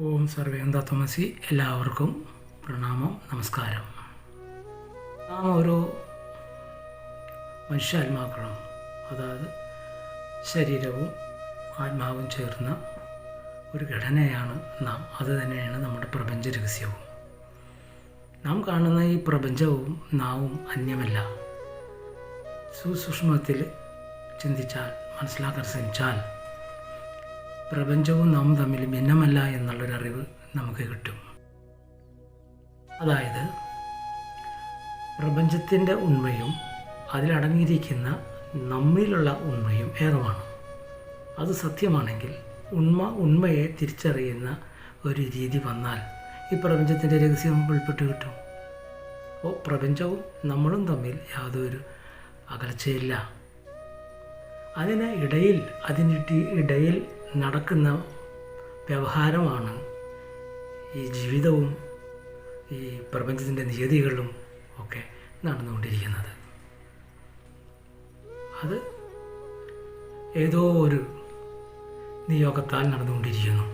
ഓം സർവേന്ദ തുമസി എല്ലാവർക്കും പ്രണാമം നമസ്കാരം. നാം ഓരോ മനുഷ്യാത്മാക്കളും അതായത് ശരീരവും ആത്മാവും ചേർന്ന ഒരു ഘടനയാണ് നാം. അത് തന്നെയാണ് നമ്മുടെ പ്രപഞ്ച രഹസ്യവും. നാം കാണുന്ന ഈ പ്രപഞ്ചവും നാവും അന്യമല്ല. സുസൂക്ഷ്മത്തിൽ ചിന്തിച്ചാൽ മനസ്സിലാക്കാൻ ശ്രമിച്ചാൽ പ്രപഞ്ചവും നാം തമ്മിൽ ഭിന്നമല്ല എന്നുള്ളൊരറിവ് നമുക്ക് കിട്ടും. അതായത് പ്രപഞ്ചത്തിന്റെ ഉണ്മയും അതിലടങ്ങിയിരിക്കുന്ന നമ്മിലുള്ള ഉണ്മയും ഏറുമാണ്. അത് സത്യമാണെങ്കിൽ ഉണ്മ ഉണ്മയെ തിരിച്ചറിയുന്ന ഒരു രീതി വന്നാൽ ഈ പ്രപഞ്ചത്തിന്റെ രഹസ്യം ഉൾപ്പെട്ട് കിട്ടും. അപ്പോൾ പ്രപഞ്ചവും നമ്മളും തമ്മിൽ യാതൊരു അകൽച്ചയില്ല. അതിന് ഇടയിൽ അതിനിട്ട് ഇടയിൽ നടക്കുന്ന വ്യവഹാരമാണ് ഈ ജീവിതവും ഈ പ്രപഞ്ചത്തിന്റെ നിയതികളും ഒക്കെ നടന്നുകൊണ്ടിരിക്കുന്നത്. അത് ഏതോ ഒരു നിയോഗത്താൽ നടന്നുകൊണ്ടിരിക്കുന്നു.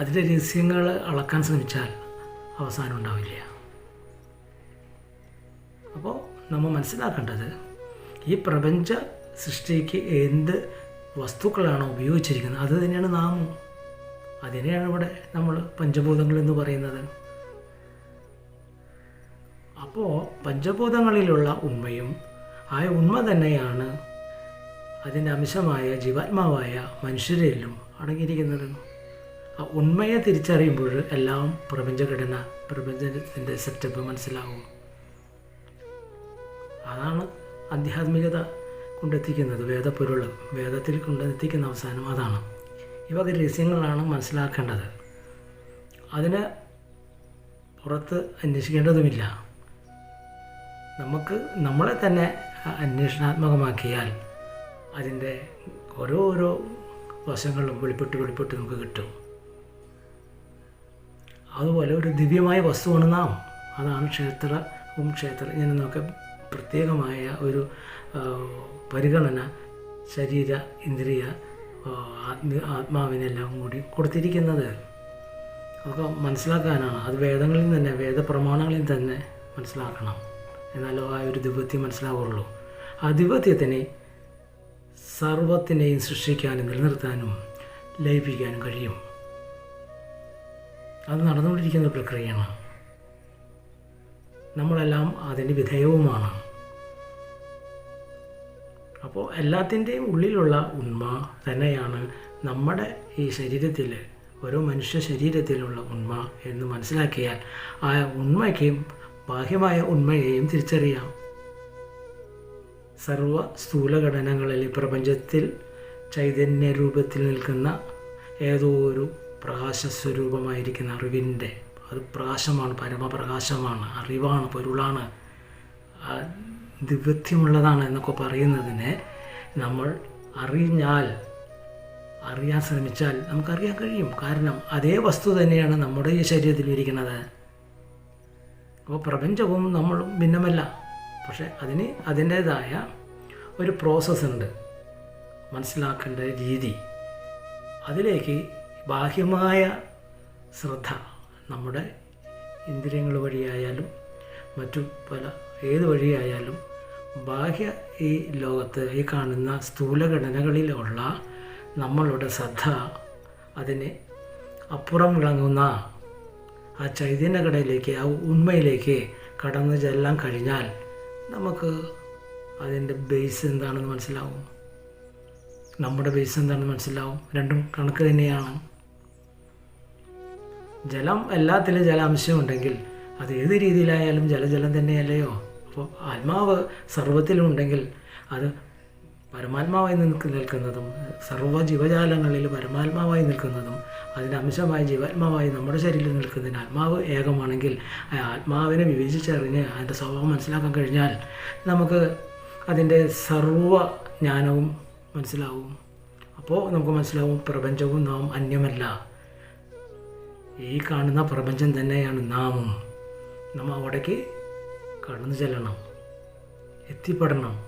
അതിന്റെ രഹസ്യങ്ങൾ അളക്കാൻ ശ്രമിച്ചാൽ അവസാനം ഉണ്ടാവില്ല. അപ്പോൾ നമ്മൾ മനസ്സിലാക്കേണ്ടത് ഈ പ്രപഞ്ച സൃഷ്ടിക്ക് എന്ത് വസ്തുക്കളാണോ ഉപയോഗിച്ചിരിക്കുന്നത്. അത് തന്നെയാണ് നാമം. അതിനെയാണ് ഇവിടെ നമ്മൾ പഞ്ചഭൂതങ്ങൾ എന്ന് പറയുന്നത്. അപ്പോൾ പഞ്ചഭൂതങ്ങളിലുള്ള ഉണ്മയും ആ ഉണ്മ തന്നെയാണ് അതിന്റെ അംശമായ ജീവാത്മാവായ മനുഷ്യരിലും അടങ്ങിയിരിക്കുന്നത്. ആ ഉണ്മയെ തിരിച്ചറിയുമ്പോൾ എല്ലാം പ്രപഞ്ചഘടന പ്രപഞ്ചത്തിന്റെ സെറ്റപ്പ് മനസ്സിലാവും. അതാണ് ആധ്യാത്മികത. കൊണ്ടെത്തിക്കുന്നത് വേദപ്പൊരുൾ വേദത്തിൽ കൊണ്ടെത്തിക്കുന്ന അവസാനം അതാണ്. ഈ രഹസ്യങ്ങളാണ് മനസ്സിലാക്കേണ്ടത്. അതിന് പുറത്ത് അന്വേഷിക്കേണ്ടതുമില്ല. നമുക്ക് നമ്മളെ തന്നെ അന്വേഷണാത്മകമാക്കിയാൽ അതിന്റെ ഓരോ വശങ്ങളും വെളിപ്പെട്ട് വെളിപ്പെട്ട് നമുക്ക് കിട്ടും. അതുപോലെ ഒരു ദിവ്യമായ വസ്തുവാണ് നാം. അതാണ് ക്ഷേത്രവും ക്ഷേത്രജ്ഞനെന്നൊക്കെ പ്രത്യേകമായ ഒരു പരിഗണന ശരീര ഇന്ദ്രിയ ആത്മ ആത്മാവിനെല്ലാം കൂടി കൊടുത്തിരിക്കുന്നത്. അതൊക്കെ മനസ്സിലാക്കാനാണ്. അത് വേദങ്ങളിൽ തന്നെ വേദപ്രമാണങ്ങളിൽ തന്നെ മനസ്സിലാക്കണം. എന്നാലോ ആ ഒരു ദിവ്യത്യം മനസ്സിലാവുള്ളൂ. ആ ദിവ്യത്വത്തിനെ സർവത്തിനെയും സൃഷ്ടിക്കാനും നിലനിർത്താനും ലയിപ്പിക്കാനും കഴിയും. അത് നടന്നുകൊണ്ടിരിക്കുന്ന പ്രക്രിയയാണ്. നമ്മളെല്ലാം അതിന് വിധേയവുമാണ്. അപ്പോൾ എല്ലാത്തിന്റെയും ഉള്ളിലുള്ള ഉണ്മ തന്നെയാണ് നമ്മുടെ ഈ ശരീരത്തിൽ ഓരോ മനുഷ്യ ശരീരത്തിലുള്ള ഉണ്മ എന്ന് മനസ്സിലാക്കിയാൽ ആ ഉണ്മയ്ക്കും ബാഹ്യമായ ഉണ്മയെയും തിരിച്ചറിയാം. സർവ സ്ഥൂലഘടനകളിൽ പ്രപഞ്ചത്തിൽ ചൈതന്യ രൂപത്തിൽ നിൽക്കുന്ന ഏതോ ഒരു പ്രകാശസ്വരൂപമായിരിക്കുന്ന അറിവിന്റെ അത് പ്രകാശമാണ് പരമപ്രകാശമാണ് അറിവാണ് പൊരുളാണ്. ദിവ്യത്വമുള്ളതാണ് എന്നൊക്കെ പറയുന്നതിനെ നമ്മൾ അറിഞ്ഞാൽ അറിയാൻ ശ്രമിച്ചാൽ നമുക്കറിയാൻ കഴിയും. കാരണം അതേ വസ്തു തന്നെയാണ് നമ്മുടെ ഈ ശരീരത്തിൽ ഇരിക്കുന്നത്. അപ്പോൾ പ്രപഞ്ചവും നമ്മളും ഭിന്നമല്ല. പക്ഷെ അതിന് അതിന്റേതായ ഒരു പ്രോസസ്സ് ഉണ്ട്. മനസ്സിലാക്കേണ്ട രീതി. അതിലേക്ക് ബാഹ്യമായ ശ്രദ്ധ നമ്മുടെ ഇന്ദ്രിയങ്ങൾ വഴിയായാലും മറ്റു പല ഏത് വഴിയായാലും ബാഹ്യ ഈ ലോകത്ത് ഈ കാണുന്ന സ്ഥൂലഘടനകളിലുള്ള നമ്മളുടെ ശ്രദ്ധ അതിനെ അപ്പുറം വിളങ്ങുന്ന ആ ചൈതന്യഘടയിലേക്ക് ആ ഉണ്മയിലേക്ക് കടന്നു ചെല്ലാൻ കഴിഞ്ഞാൽ നമുക്ക് അതിന്റെ ബേസ് എന്താണെന്ന് മനസ്സിലാവും. നമ്മുടെ ബേസ് എന്താണെന്ന് മനസ്സിലാവും. രണ്ടും കണക്ക് തന്നെയാണ്. ജലം എല്ലാത്തിലും ജലാംശം ഉണ്ടെങ്കിൽ അത് ഏത് രീതിയിലായാലും ജലജലം തന്നെയല്ലയോ? അപ്പോൾ ആത്മാവ് സർവത്തിലും ഉണ്ടെങ്കിൽ അത് പരമാത്മാവായി നിൽക്ക് നിൽക്കുന്നതും സർവ ജീവജാലങ്ങളിൽ പരമാത്മാവായി നിൽക്കുന്നതും അതിന്റെ അംശമായി ജീവാത്മാവായി നമ്മുടെ ശരീരത്തിൽ നിൽക്കുന്നതിന് ആത്മാവ് ഏകമാണെങ്കിൽ ആ ആത്മാവിനെ വിവേചിച്ചറിഞ്ഞ് അതിന്റെ സ്വഭാവം മനസ്സിലാക്കാൻ കഴിഞ്ഞാൽ നമുക്ക് അതിന്റെ സർവ ജ്ഞാനവും മനസ്സിലാവും. അപ്പോൾ നമുക്ക് മനസ്സിലാവും പ്രപഞ്ചവും നാം അന്യമല്ല. ഈ കാണുന്ന പ്രപഞ്ചം തന്നെയാണ് നാമം. നമ്മൾ അവിടേക്ക് കടന്നു ചെല്ലണം എത്തിപ്പെടണം.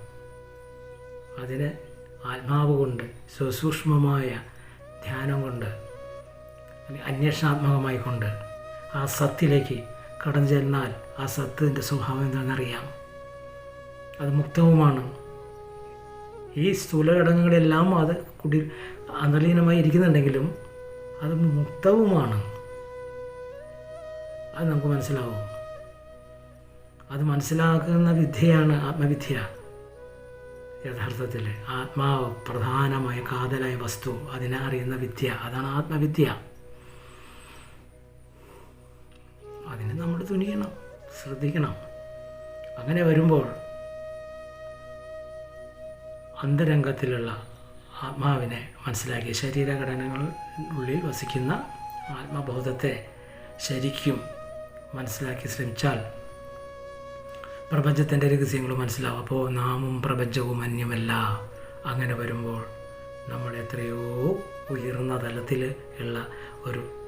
അതിന് ആത്മാവ് കൊണ്ട് സുസൂക്ഷ്മമായ ധ്യാനം കൊണ്ട് അന്വേഷണാത്മകമായി കൊണ്ട് ആ സത്തിലേക്ക് കടന്നു ചെന്നാൽ ആ സത്തിന്റെ സ്വഭാവം എന്താണെന്നറിയാം അത് മുക്തവുമാണ്. ഈ സ്ഥൂലഘടകങ്ങളെല്ലാം അത് കുടി അന്തർലീനമായി ഇരിക്കുന്നുണ്ടെങ്കിലും അത് മുക്തവുമാണ്. അത് നമുക്ക് മനസ്സിലാവും. അത് മനസ്സിലാക്കുന്ന വിദ്യയാണ് ആത്മവിദ്യ. യഥാർത്ഥത്തിൽ ആത്മാവ് പ്രധാനമായ കാതലായ വസ്തു. അതിനെ അറിയുന്ന വിദ്യ. അതാണ് ആത്മവിദ്യ. അതിന് നമ്മൾ തുനിയണം ശ്രദ്ധിക്കണം. അങ്ങനെ വരുമ്പോൾ അന്തരംഗത്തിലുള്ള ആത്മാവിനെ മനസ്സിലാക്കി ശരീരഘടനകളുള്ളിൽ വസിക്കുന്ന ആത്മബോധത്തെ ശരിക്കും മനസ്സിലാക്കി ശ്രമിച്ചാൽ പ്രപഞ്ചത്തിന്റെ രഹസ്യങ്ങൾ മനസ്സിലാവും. അപ്പോൾ നാമും പ്രപഞ്ചവും അന്യമല്ല. അങ്ങനെ വരുമ്പോൾ നമ്മൾ എത്രയോ ഉയർന്ന തലത്തിൽ ഉള്ള ഒരു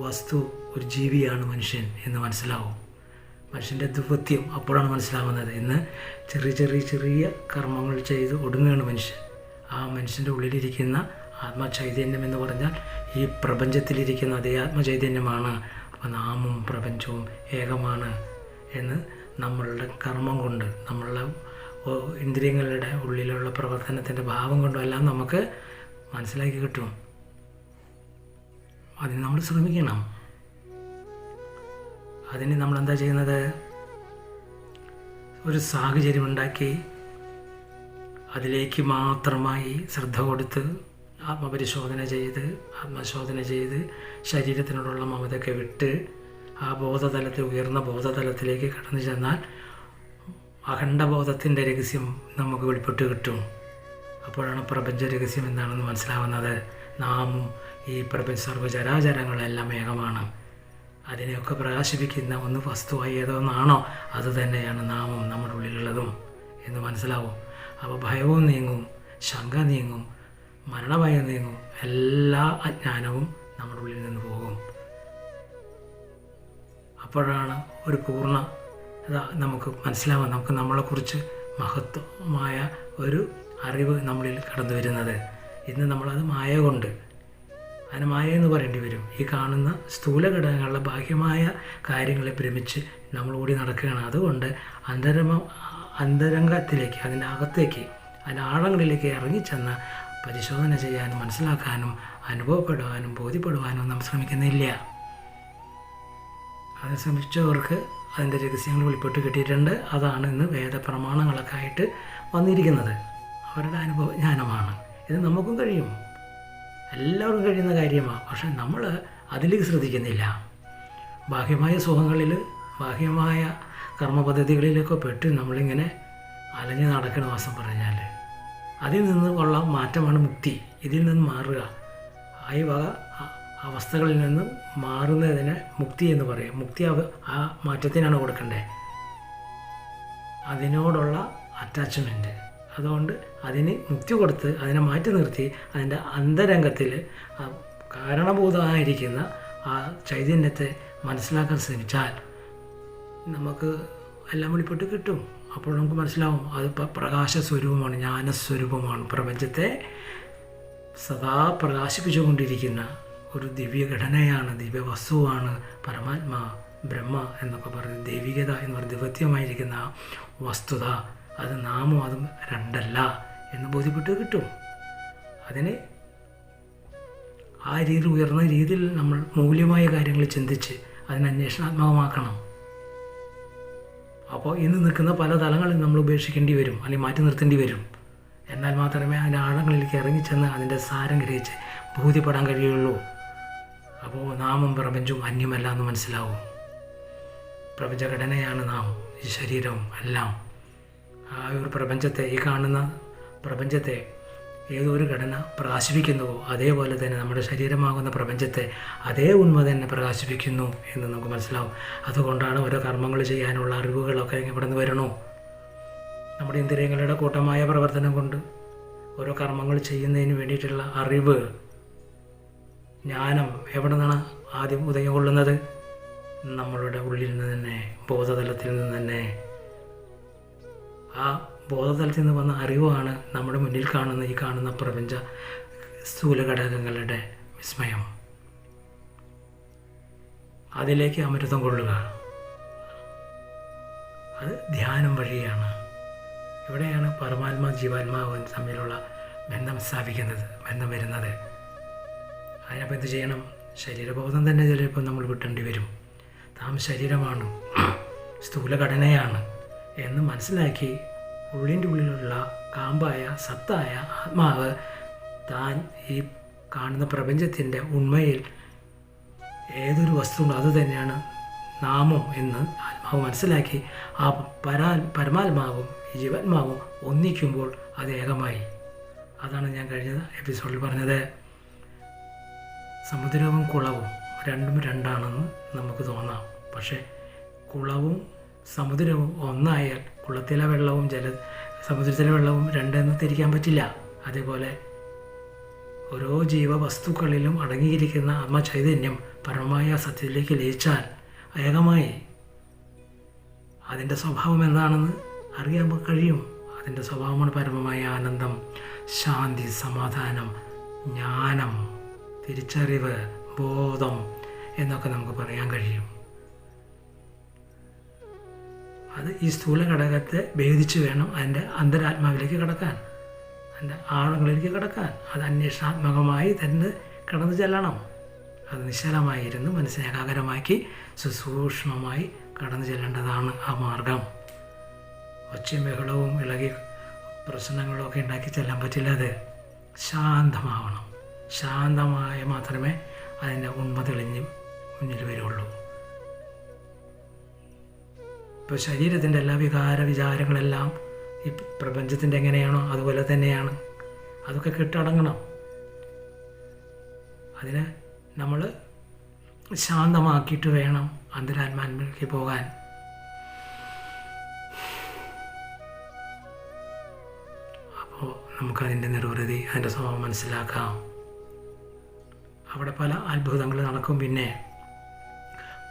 വസ്തു ഒരു ജീവിയാണ് മനുഷ്യൻ എന്ന് മനസ്സിലാവും. മനുഷ്യന്റെ ദുഃഖത്യം അപ്പോഴാണ് മനസ്സിലാവുന്നത്. ഇന്ന് ചെറിയ ചെറിയ ചെറിയ കർമ്മങ്ങൾ ചെയ്ത് ഒടുങ്ങുകയാണ് മനുഷ്യൻ. ആ മനുഷ്യന്റെ ഉള്ളിലിരിക്കുന്ന ആത്മചൈതന്യം എന്ന് പറഞ്ഞാൽ ഈ പ്രപഞ്ചത്തിലിരിക്കുന്ന അതേ ആത്മചൈതന്യമാണ് അപ്പോൾ നാമും പ്രപഞ്ചവും ഏകമാണ് എന്ന് നമ്മളുടെ കർമ്മം കൊണ്ട് നമ്മളുടെ ഇന്ദ്രിയങ്ങളുടെ ഉള്ളിലുള്ള പ്രവർത്തനത്തിന്റെ ഭാവം കൊണ്ടും എല്ലാം നമുക്ക് മനസ്സിലാക്കി കിട്ടും. അതിന് നമ്മൾ ശ്രമിക്കണം. അതിന് നമ്മൾ എന്താ ചെയ്യുന്നത്? ഒരു സാഹചര്യം ഉണ്ടാക്കി അതിലേക്ക് മാത്രമായി ശ്രദ്ധ കൊടുത്ത് ആത്മപരിശോധന ചെയ്ത് ആത്മശോധന ചെയ്ത് ശരീരത്തിനോടുള്ള മമതയൊക്കെ വിട്ട് ആ ബോധതലത്തിൽ ഉയർന്ന ബോധതലത്തിലേക്ക് കടന്നു ചെന്നാൽ അഖണ്ഡബോധത്തിന്റെ രഹസ്യം നമുക്ക് വെളിപ്പെട്ട് കിട്ടും. അപ്പോഴാണ് പ്രപഞ്ച രഹസ്യം എന്താണെന്ന് മനസ്സിലാവുന്നത്. നാം ഈ പ്രപഞ്ച സർവചരാചരങ്ങളെല്ലാം ഏകമാണ്. അതിനെയൊക്കെ പ്രകാശിപ്പിക്കുന്ന ഒന്ന് വസ്തുവായി ഏതോന്നാണോ അത് തന്നെയാണ് നാമം നമ്മുടെ ഉള്ളിലുള്ളതും എന്ന് മനസ്സിലാവും. അപ്പോൾ ഭയവും നീങ്ങും ശങ്ക നീങ്ങും മരണഭയം നീങ്ങും എല്ലാ അജ്ഞാനവും നമ്മുടെ ഉള്ളിൽ നിന്ന് പോകും. അപ്പോഴാണ് ഒരു പൂർണ നമുക്ക് മനസ്സിലാവാൻ നമുക്ക് നമ്മളെക്കുറിച്ച് മഹത്വമായ ഒരു അറിവ് നമ്മളിൽ കടന്നു വരുന്നത്. ഇന്ന് നമ്മളത് മായ കൊണ്ട് അതിന് മായ എന്ന് പറയേണ്ടി വരും. ഈ കാണുന്ന സ്ഥൂല ഘടകങ്ങളുടെ ബാഹ്യമായ കാര്യങ്ങളെ ഭ്രമിച്ച് നമ്മൾ ഓടി നടക്കുകയാണ്. അതുകൊണ്ട് അന്തരമ അന്തരംഗത്തിലേക്ക് അതിന്റെ അകത്തേക്ക് അതിന്റെ ആഴങ്ങളിലേക്ക് ഇറങ്ങിച്ചെന്ന് പരിശോധന ചെയ്യാനും മനസ്സിലാക്കാനും അനുഭവപ്പെടുവാനും ബോധ്യപ്പെടുവാനും നാം ശ്രമിക്കുന്നില്ല. അത് ശ്രമിച്ചവർക്ക് അതിന്റെ രഹസ്യങ്ങൾ വെളിപ്പെട്ട് കിട്ടിയിട്ടുണ്ട്. അതാണ് ഇന്ന് വേദപ്രമാണങ്ങളൊക്കെ ആയിട്ട് വന്നിരിക്കുന്നത്. അവരുടെ അനുഭവജ്ഞാനമാണ്. ഇത് നമുക്കും കഴിയും. എല്ലാവർക്കും കഴിയുന്ന കാര്യമാണ് പക്ഷെ നമ്മൾ അതിലേക്ക് ശ്രദ്ധിക്കുന്നില്ല. ബാഹ്യമായ സുഖങ്ങളിൽ ബാഹ്യമായ കർമ്മപദ്ധതികളിലൊക്കെ പെട്ട് നമ്മളിങ്ങനെ അലഞ്ഞു നടക്കണ മാസം പറഞ്ഞാൽ അതിൽ നിന്ന് ഉള്ള മാറ്റമാണ് മുക്തി. ഇതിൽ നിന്ന് മാറുക. ആയി വക അവസ്ഥകളിൽ നിന്ന് മാറുന്നതിനെ മുക്തി എന്ന് പറയും. മുക്തി ആ മാറ്റത്തിനാണ് കൊടുക്കേണ്ടത് അതിനോടുള്ള അറ്റാച്ച്മെന്റ് അതുകൊണ്ട് അതിന് മുക്തി കൊടുത്ത് അതിനെ മാറ്റി നിർത്തി അതിന്റെ അന്തരംഗത്തിൽ കാരണഭൂതമായിരിക്കുന്ന ആ ചൈതന്യത്തെ മനസ്സിലാക്കാൻ ശ്രമിച്ചാൽ നമുക്ക് എല്ലാം വെളിപ്പെട്ട് കിട്ടും. അപ്പോൾ നമുക്ക് മനസ്സിലാവും അത് പ്രകാശ സ്വരൂപമാണ് ജ്ഞാനസ്വരൂപമാണ്. പ്രപഞ്ചത്തെ സദാ പ്രകാശിപ്പിച്ചുകൊണ്ടിരിക്കുന്ന ഒരു ദിവ്യഘടനയാണ് ദിവ്യവസ്തുവാണ് പരമാത്മാ ബ്രഹ്മ എന്നൊക്കെ പറഞ്ഞ് ദൈവികത എന്ന് പറഞ്ഞ ദിവത്യമായിരിക്കുന്ന വസ്തുത അത് നാമോ അതും രണ്ടല്ല എന്ന് ബോധ്യപ്പെട്ട് കിട്ടും. അതിന് ആ രീതിയിൽ ഉയർന്ന രീതിയിൽ നമ്മൾ മൂല്യമായ കാര്യങ്ങൾ ചിന്തിച്ച് അതിനെ അന്വേഷണാത്മകമാക്കണം. അപ്പോൾ ഇന്ന് നിൽക്കുന്ന പല തലങ്ങളിൽ നമ്മൾ ഉപേക്ഷിക്കേണ്ടി വരും അല്ലെങ്കിൽ മാറ്റി നിർത്തേണ്ടി വരും. എന്നാൽ മാത്രമേ അതിന്റെ ആഴങ്ങളിലേക്ക് ഇറങ്ങിച്ചെന്ന് അതിന്റെ സാരം ഗ്രഹിച്ച് ബോധ്യപ്പെടാൻ കഴിയുള്ളൂ. അപ്പോൾ നാമും പ്രപഞ്ചവും അന്യമല്ല എന്ന് മനസ്സിലാവും. പ്രപഞ്ചഘടനയാണ് നാം ഈ ശരീരവും എല്ലാം. ആ ഒരു പ്രപഞ്ചത്തെ ഈ കാണുന്ന പ്രപഞ്ചത്തെ ഏതൊരു ഘടന പ്രകാശിപ്പിക്കുന്നുവോ അതേപോലെ തന്നെ നമ്മുടെ ശരീരമാകുന്ന പ്രപഞ്ചത്തെ അതേ ഉണ്മ തന്നെ പ്രകാശിപ്പിക്കുന്നു എന്ന് നമുക്ക് മനസ്സിലാവും. അതുകൊണ്ടാണ് ഓരോ കർമ്മങ്ങൾ ചെയ്യാനുള്ള അറിവുകളൊക്കെ ഇവിടെ നിന്ന് വരണോ. നമ്മുടെ ഇന്ദ്രിയങ്ങളുടെ കൂട്ടമായ പ്രവർത്തനം കൊണ്ട് ഓരോ കർമ്മങ്ങൾ ചെയ്യുന്നതിന് വേണ്ടിയിട്ടുള്ള അറിവ് ജ്ഞാനം എവിടെ നിന്നാണ് ആദ്യം ഉദയം കൊള്ളുന്നത്? നമ്മളുടെ ഉള്ളിൽ നിന്ന് തന്നെ ബോധതലത്തിൽ നിന്ന് തന്നെ. ആ ബോധതലത്തിൽ നിന്ന് വന്ന അറിവാണ് നമ്മുടെ മുന്നിൽ കാണുന്ന ഈ കാണുന്ന പ്രപഞ്ച സ്ഥൂല ഘടകങ്ങളുടെ വിസ്മയം. അതിലേക്ക് അമൃതം കൊള്ളുക. അത് ധ്യാനം വഴിയാണ്. ഇവിടെയാണ് പരമാത്മാ ജീവാത്മാവൻ തമ്മിലുള്ള ബന്ധം സ്ഥാപിക്കുന്നത് ബന്ധം വരുന്നത്. അതിനപ്പോൾ എന്ത് ചെയ്യണം? ശരീരബോധം തന്നെ ചിലപ്പോൾ നമ്മൾ വിട്ടേണ്ടി വരും. താം ശരീരമാണ് സ്ഥൂലഘടനയാണ് എന്ന് മനസ്സിലാക്കി ഉള്ളിന്റെ ഉള്ളിലുള്ള കാമ്പായ സത്തായ ആത്മാവ് താൻ ഈ കാണുന്ന പ്രപഞ്ചത്തിന്റെ ഉണ്മയിൽ ഏതൊരു വസ്തുവും അത് തന്നെയാണ് നാമം എന്ന് ആത്മാവ് മനസ്സിലാക്കി ആ പരാ പരമാത്മാവും ജീവാത്മാവും ഒന്നിക്കുമ്പോൾ അത് ഏകമായി. അതാണ് ഞാൻ കഴിഞ്ഞ എപ്പിസോഡിൽ പറഞ്ഞത്. സമുദ്രവും കുളവും രണ്ടും രണ്ടാണെന്ന് നമുക്ക് തോന്നാം. പക്ഷേ കുളവും സമുദ്രവും ഒന്നായാൽ കുളത്തിലെ വെള്ളവും ജല സമുദ്രത്തിലെ വെള്ളവും രണ്ടെന്ന് തിരിക്കാൻ പറ്റില്ല. അതേപോലെ ഓരോ ജീവവസ്തുക്കളിലും അടങ്ങിയിരിക്കുന്ന ആത്മ ചൈതന്യം പരമമായ സത്യത്തിലേക്ക് ലയിച്ചാൽ ഏകമായി അതിന്റെ സ്വഭാവം എന്താണെന്ന് അറിയാൻ കഴിയും. അതിന്റെ സ്വഭാവമാണ് പരമമായ ആനന്ദം ശാന്തി സമാധാനം ജ്ഞാനം തിരിച്ചറിവ് ബോധം എന്നൊക്കെ നമുക്ക് പറയാൻ കഴിയും. അത് ഈ സ്ഥൂല ഘടകത്തെ ഭേദിച്ച് വേണം അതിന്റെ അന്തരാത്മാവിലേക്ക് കടക്കാൻ. അതിന്റെ ആഴങ്ങളിലേക്ക് കടക്കാൻ. അത് അന്വേഷണാത്മകമായി തന്നെ കടന്നു ചെല്ലണം. അത് നിശ്ചലമായിരുന്നു മനസ്സിനെ ഏകാഗ്രമാക്കി സുസൂക്ഷ്മമായി കടന്നു ചെല്ലേണ്ടതാണ് ആ മാർഗം. ഒച്ചയും ബഹളവും ഇളകി പ്രശ്നങ്ങളൊക്കെ ഉണ്ടാക്കി ചെല്ലാൻ പറ്റില്ല അത്. ശാന്തമാവണം. ശാന്തമായ മാത്രമേ അതിന്റെ ഉണ്മ തെളിഞ്ഞ് മുന്നിൽ വരുള്ളൂ. ഇപ്പോൾ ശരീരത്തിന്റെ എല്ലാ വികാര വിചാരങ്ങളെല്ലാം ഈ പ്രപഞ്ചത്തിന്റെ എങ്ങനെയാണോ അതുപോലെ തന്നെയാണ്. അതൊക്കെ കെട്ടടങ്ങണം. അതിനെ നമ്മൾ ശാന്തമാക്കിയിട്ട് വേണം അന്തരാത്മാവിലേക്ക് പോകാൻ. അപ്പോൾ നമുക്കതിന്റെ നിർവൃതി അതിന്റെ സ്വഭാവം മനസ്സിലാക്കാം. അവിടെ പല അത്ഭുതങ്ങൾ നടക്കും പിന്നെ.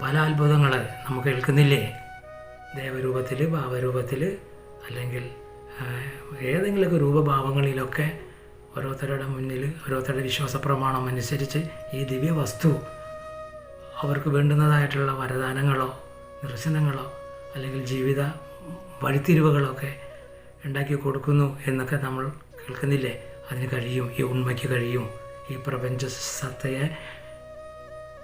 പല അത്ഭുതങ്ങൾ നമുക്ക് കേൾക്കുന്നില്ലേ ദേവരൂപത്തിൽ ഭാവരൂപത്തിൽ അല്ലെങ്കിൽ ഏതെങ്കിലുമൊക്കെ രൂപഭാവങ്ങളിലൊക്കെ ഓരോരുത്തരുടെ മുന്നിൽ ഓരോരുത്തരുടെ വിശ്വാസ പ്രമാണം അനുസരിച്ച് ഈ ദിവ്യ വസ്തു അവർക്ക് വേണ്ടുന്നതായിട്ടുള്ള വരദാനങ്ങളോ ദർശനങ്ങളോ അല്ലെങ്കിൽ ജീവിത വഴിത്തിരിവുകളൊക്കെ ഉണ്ടാക്കി കൊടുക്കുന്നു എന്നൊക്കെ നമ്മൾ കേൾക്കുന്നില്ലേ? അതിന് കഴിയും ഈ ഉണ്മയ്ക്ക് കഴിയും. ഈ പ്രപഞ്ച സത്തയെ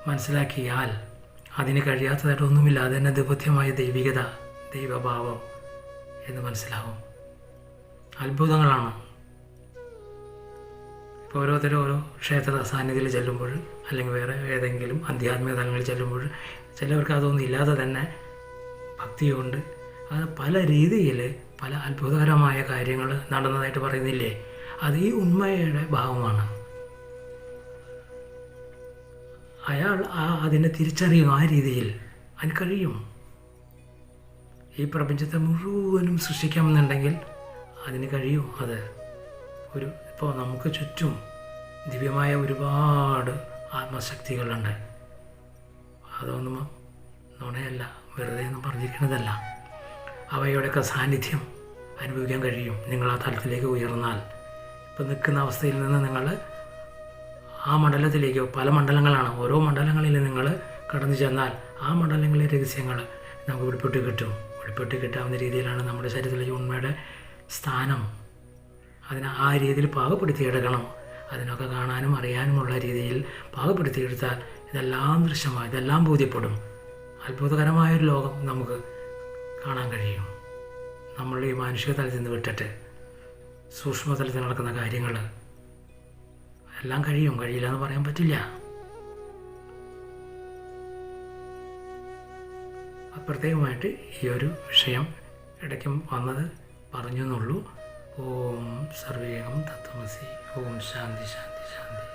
മനസ്സിലാക്കിയാൽ അതിന് കഴിയാത്തതായിട്ടൊന്നുമില്ല അത് തന്നെ ദിവ്യമായ ദൈവികത ദൈവഭാവം എന്ന് മനസ്സിലാവും. അത്ഭുതങ്ങളാണ്. ഇപ്പോൾ ഓരോരുത്തരും ഓരോ ക്ഷേത്ര സാന്നിധ്യത്തിൽ ചെല്ലുമ്പോൾ അല്ലെങ്കിൽ വേറെ ഏതെങ്കിലും ആധ്യാത്മിക തലങ്ങളിൽ ചെല്ലുമ്പോൾ ചിലവർക്ക് അതൊന്നും ഇല്ലാതെ തന്നെ ഭക്തിയുണ്ട്. അത് പല രീതിയിൽ പല അത്ഭുതകരമായ കാര്യങ്ങൾ നടന്നതായിട്ട് പറയുന്നില്ലേ? അത് ഈ ഉണ്മയുടെ ഭാവമാണ്. അയാൾ ആ അതിനെ തിരിച്ചറിയും ആ രീതിയിൽ. അതിന് കഴിയും. ഈ പ്രപഞ്ചത്തെ മുഴുവനും സൃഷ്ടിക്കാമെന്നുണ്ടെങ്കിൽ അതിന് കഴിയും അത്. ഒരു ഇപ്പോൾ നമുക്ക് ചുറ്റും ദിവ്യമായ ഒരുപാട് ആത്മശക്തികളുണ്ട്. അതൊന്നും നുണയല്ല വെറുതെ ഒന്നും പറഞ്ഞിരിക്കുന്നതല്ല. അവയുടെയൊക്കെ സാന്നിധ്യം അനുഭവിക്കാൻ കഴിയും. നിങ്ങൾ ആ തലത്തിലേക്ക് ഉയർന്നാൽ. ഇപ്പം നിൽക്കുന്ന അവസ്ഥയിൽ നിന്ന് നിങ്ങൾ ആ മണ്ഡലത്തിലേക്കോ പല മണ്ഡലങ്ങളാണ്. ഓരോ മണ്ഡലങ്ങളിൽ നിങ്ങൾ കടന്നു ചെന്നാൽ ആ മണ്ഡലങ്ങളിലെ രഹസ്യങ്ങൾ നമുക്ക് വെളിപ്പെട്ട് കിട്ടും. വെളിപ്പെട്ട് കിട്ടാവുന്ന രീതിയിലാണ് നമ്മുടെ ശരീരത്തിലെ ഉണ്മയുടെ സ്ഥാനം. അതിനെ ആ രീതിയിൽ പാകപ്പെടുത്തിയെടുക്കണം അതിനൊക്കെ കാണാനും അറിയാനുമുള്ള രീതിയിൽ പാകപ്പെടുത്തിയെടുത്താൽ ഇതെല്ലാം ദൃശ്യമായി ഇതെല്ലാം ബോധ്യപ്പെടും. അത്ഭുതകരമായൊരു ലോകം നമുക്ക് കാണാൻ കഴിയും. നമ്മളുടെ ഈ മാനുഷിക തലത്തിൽ നിന്ന് വിട്ടിട്ട് സൂക്ഷ്മതലത്തിൽ നടക്കുന്ന കാര്യങ്ങൾ എല്ലാം കഴിയും. കഴിയില്ല എന്ന് പറയാൻ പറ്റില്ല. പ്രത്യേകമായിട്ട് ഈ ഒരു വിഷയം ഇടയ്ക്കും വന്നത് പറഞ്ഞു എന്നുള്ളൂ ഓം സർവേകം തത്വമസി. ഓം ശാന്തി ശാന്തി ശാന്തി.